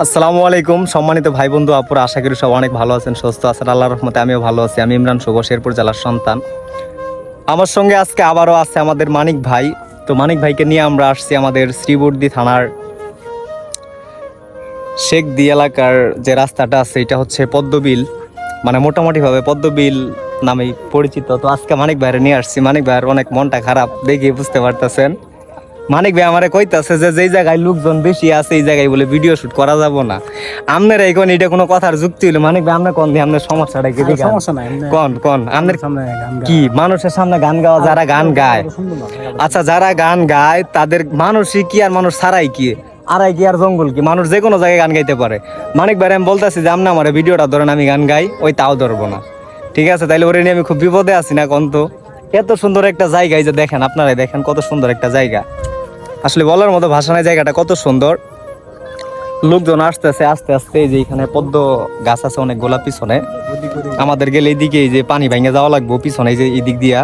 আসসালামু আলাইকুম, সম্মানিত ভাই বন্ধু আপুরা, আশা করি সব অনেক ভালো আছেন, সুস্থ আছেন আল্লাহ রহমতে আমিও ভালো আছি। আমি ইমরান শুভ, শেরপুর জেলার সন্তান। আমার সঙ্গে আজকে আবারও আছে আমাদের মানিক ভাই। তো মানিক ভাইকে নিয়ে আমরা আসছি আমাদের শ্রীবর্দী থানার শেখদি এলাকার যে রাস্তাটা আছে, এটা হচ্ছে পদ্মবিল। মানে মোটামুটিভাবে পদ্মবিল নামেই পরিচিত। তো আজকে মানিক ভাইয়ের নিয়ে আসছি। মানিক ভাইয়ের অনেক মনটা খারাপ, দেখে বুঝতে পারতেছেন। মানিক ভাই আমারে কইতাছে যে যেই জায়গায় লোকজন বেশি আছে এই জায়গায় বলে ভিডিও শুট করা যাব না। আপনারা এখন এটা কোনো কথার যুক্তি হলো মানিক ভাই আপনার কোন দিয়ে আপনার সমস্যাটা কি সমস্যা নাই কোন কোন? আপনার সামনে কি? মানুষের সামনে গান গাওয়া যারা গান গায়। আচ্ছা যারা গান গায় তাদের মানুষই কি আর মানুষ ছাড়াই কি? আড়াই কি আর জঙ্গল কি? মানুষ যে কোনো জায়গায় গান গাইতে পারে। মানিক ভাই আমি বলতেছি যে আপনি আমার ভিডিওটা ধরেন আমি গান গাই ওই তাও ধরবো না। ঠিক আছে তাইলে ওরে নিয়ে আমি খুব বিপদে আছি না কোন তো? এত সুন্দর একটা জায়গা এই যে দেখেন আপনারাই দেখেন কত সুন্দর একটা জায়গা। আসলে বলার মতো ভাষা নাই জায়গাটা কত সুন্দর। লোকজন আসতেছে আস্তে আস্তে এই যে এখানে পদ্ম গাছ আছে অনেক গোলাপ পিছনে। আমাদের গেলে এইদিকে এই যে পানি ভেঙে যাওয়া লাগবো পিছনে এই যে এই দিক দিয়া।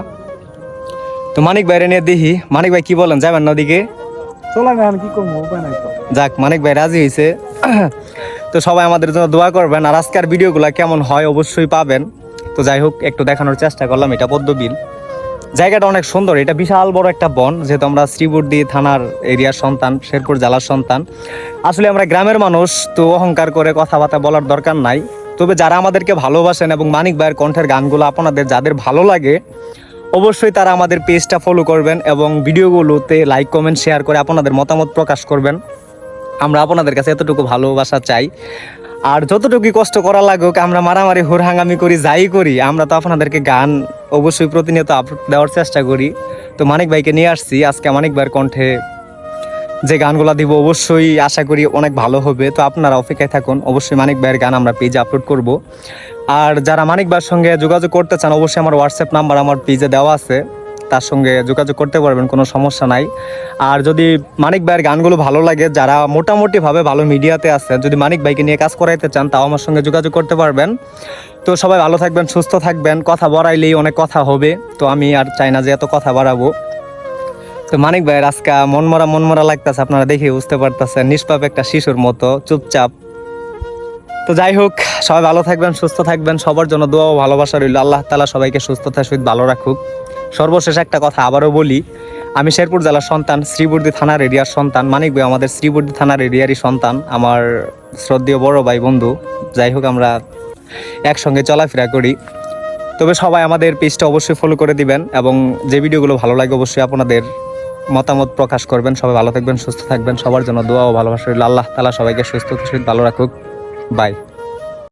তো মানিক ভাইরে নিয়ে দেখি। মানিক ভাই কি বলেন যাবেন না ওদিকে? যাক মানিক ভাই রাজি হয়েছে তো সবাই আমাদের জন্য দোয়া করবেন আর আজকের ভিডিওগুলো কেমন হয় অবশ্যই পাবেন। তো যাই হোক একটু দেখানোর চেষ্টা করলাম এটা পদ্মবিল জায়গাটা অনেক সুন্দর। এটা বিশাল বড় একটা বন, যেহেতু আমরা শ্রীবর্দী থানার এরিয়ার সন্তান, শেরপুর জেলার সন্তান। আসলে আমরা গ্রামের মানুষ, তো অহংকার করে কথাবার্তা বলার দরকার নাই। তবে যারা আমাদেরকে ভালোবাসেন এবং মানিক ভাইয়ের কণ্ঠের গানগুলো আপনাদের যাদের ভালো লাগে, অবশ্যই তারা আমাদের পেজটা ফলো করবেন এবং ভিডিওগুলোতে লাইক কমেন্ট শেয়ার করে আপনাদের মতামত প্রকাশ করবেন। আমরা আপনাদের কাছে এতটুকু ভালোবাসা চাই। আর যতটুকু কষ্ট করা লাগুক, আমরা মারামারি, হুরহাঙ্গামি করি, যাই করি, আমরা তো আপনাদেরকে গান অবশ্যই প্রতিনিয়ত আপলোড দেওয়ার চেষ্টা করি। তো মানিক ভাইকে নিয়ে আসছি। আজকে মানিক ভাইয়ের কণ্ঠে যে গানগুলো দিব, অবশ্যই আশা করি অনেক ভালো হবে। তো আপনারা অপেক্ষায় থাকুন। অবশ্যই মানিক ভাইয়ের গান আমরা পেজে আপলোড করব। আর যারা মানিক ভাইয়ের সঙ্গে যোগাযোগ করতে চান, অবশ্যই আমার হোয়াটসঅ্যাপ নাম্বার আমার পেজে দেওয়া আছে। তার সঙ্গে যোগাযোগ করতে পারবেন, কোনো সমস্যা নাই। আর যদি মানিক ভাইয়ের গানগুলো ভালো লাগে, যারা মোটামুটিভাবে ভালো মিডিয়াতে আছে, যদি মানিক ভাইকে নিয়ে কাজ করাইতে চান, তাও আমার সঙ্গে যোগাযোগ করতে পারবেন। তো সবাই ভালো থাকবেন, সুস্থ থাকবেন, কথা বাড়াইলেই অনেক কথা হবে। তো আমি আর চাই না যে এত কথা বাড়াবো। তো মানিক ভাইয়ের আজকে মনমরা মনমরা লাগতেছে, আপনারা দেখে বুঝতে পারতেছেন, নিষ্পাপ একটা শিশুর মতো, চুপচাপ। তো যাই হোক, সবাই ভালো থাকবেন, সুস্থ থাকবেন, সবার জন্য দোয়া ও ভালোবাসা রইল। আল্লাহ তালা সবাইকে সুস্থতার সহিত ভালো রাখুক। সর্বশেষ একটা কথা আবারও বলি। আমি শেরপুর জেলার সন্তান, শ্রীবর্দী থানার এরিয়ার সন্তান। মানিক ভাই আমাদের শ্রীবর্দী থানার এরিয়ারই সন্তান, আমার শ্রদ্ধেয় বড় ভাই বন্ধু। যাই হোক, আমরা একসঙ্গে চলাফেরা করি। তবে সবাই আমাদের পেজটা অবশ্যই ফলো করে দিবেন এবং যে ভিডিওগুলো ভালো লাগে অবশ্যই আপনাদের মতামত প্রকাশ করবেন। সবাই ভালো থাকবেন, সুস্থ থাকবেন। সবার জন্য দোয়া ও ভালোবাসা আল্লাহ তালা সবাইকে সুস্থ সহিত ভালো রাখুক। বাই